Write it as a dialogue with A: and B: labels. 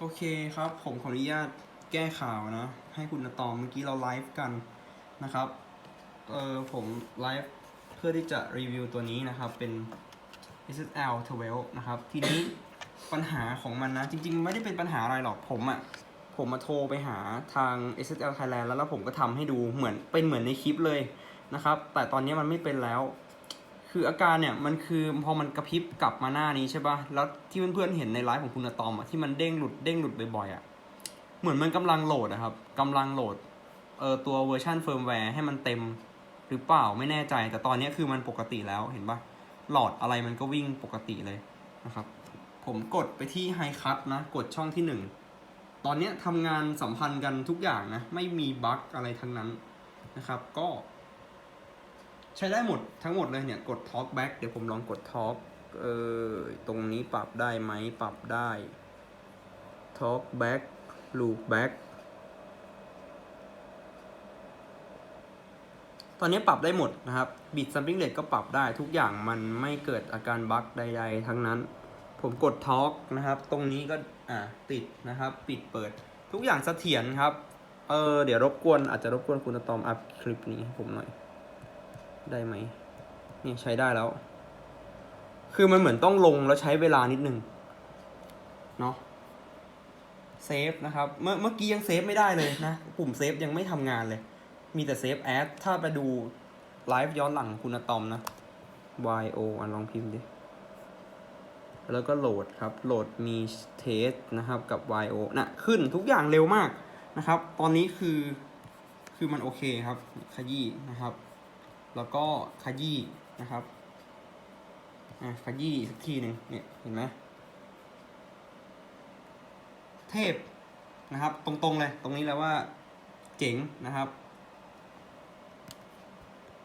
A: โอเคครับ ผมขออนุญาตแก้ข่าวนะ ให้คุณตอมเมื่อกี้เราไลฟ์กันนะครับ เออผมไลฟ์เพื่อที่จะรีวิวตัวนี้นะครับ เป็น SSL 12 นะครับ ทีนี้ปัญหาของมันนะ จริง ๆ ไม่ได้เป็นปัญหาอะไรหรอกผมอะ่ะ ผมมาโทรไปหาทาง SSL Thailand แล้วแล้วผมก็ทำให้ดูเหมือนเป็นเหมือนในคลิปเลยนะครับ แต่ตอนนี้มันไม่เป็นแล้ว คืออาการเนี่ยมันคือพอมันกระพริบกลับมาหน้านี้ใช่ปะ่ะ แล้วที่เพื่อนๆเห็นในไลฟ์ของคุณอะตอมอะที่มันเด้งหลุดเด้งหลุดบ่อยๆอะ่ะเหมือนมันกำลังโหลดอะครับกำลังโหลดเออตัวเวอร์ชันเฟิร์มแวร์ให้มันเต็มหรือเปล่าไม่แน่ใจ แต่ตอนนี้คือมันปกติแล้วเห็นปะหลอดอะไรมันก็วิ่งปกติเลยนะครับ ผมกดไปที่ไฮคัทนะ กดช่องที่หนึ่งตอนนี้ทำงานสัมพันธ์กันทุกอย่างนะ ไม่มีบั๊กอะไรทั้งนั้นนะครับ ก็ ใช้ได้หมดทั้งหมดเลยเนี่ยกด Talk Back เดี๋ยวผมลองกด Talk เออตรงนี้ปรับได้ไหมปรับได้ Talk Back Loop Back ตอนนี้ปรับได้หมดนะครับ Bit Sampling Rate ก็ปรับได้ทุกอย่างมันไม่เกิดอาการบั๊กใด ๆ ทั้งนั้น ผมกด Talk นะครับ ตรงนี้ก็อ่าติดนะครับ ปิดเปิด ทุกอย่างเสถียรครับ เออเดี๋ยวรบกวนอาจจะรบกวนคุณตอมอัพคลิปนี้ให้ผมหน่อย ได้ไหมนี่ใช้ได้แล้ว คือมันเหมือนต้องลงแล้วใช้เวลานิดนึงเนาะเซฟนะครับ เมื่อเมื่อกี้ยังเซฟไม่ได้เลยนะ ปุ่มเซฟยังไม่ทำงานเลย มีแต่เซฟแอดถ้าไปดูไลฟ์ย้อนหลังคุณอะตอมนะ yo อันลองพิมพ์ดิ แล้วก็โหลดครับ โหลดมีเทสนะครับกับ yo น่ะ ขึ้นทุกอย่างเร็วมากนะครับ ตอนนี้คือ คือมันโอเคครับ ขยี้นะครับ แล้วก็ขยี้นะครับอะขยี้สักทีหนึ่งเนี่ยเห็นไหมเทพนะครับ ตรงๆเลย ตรงนี้แล้วว่าเจ๋งนะครับ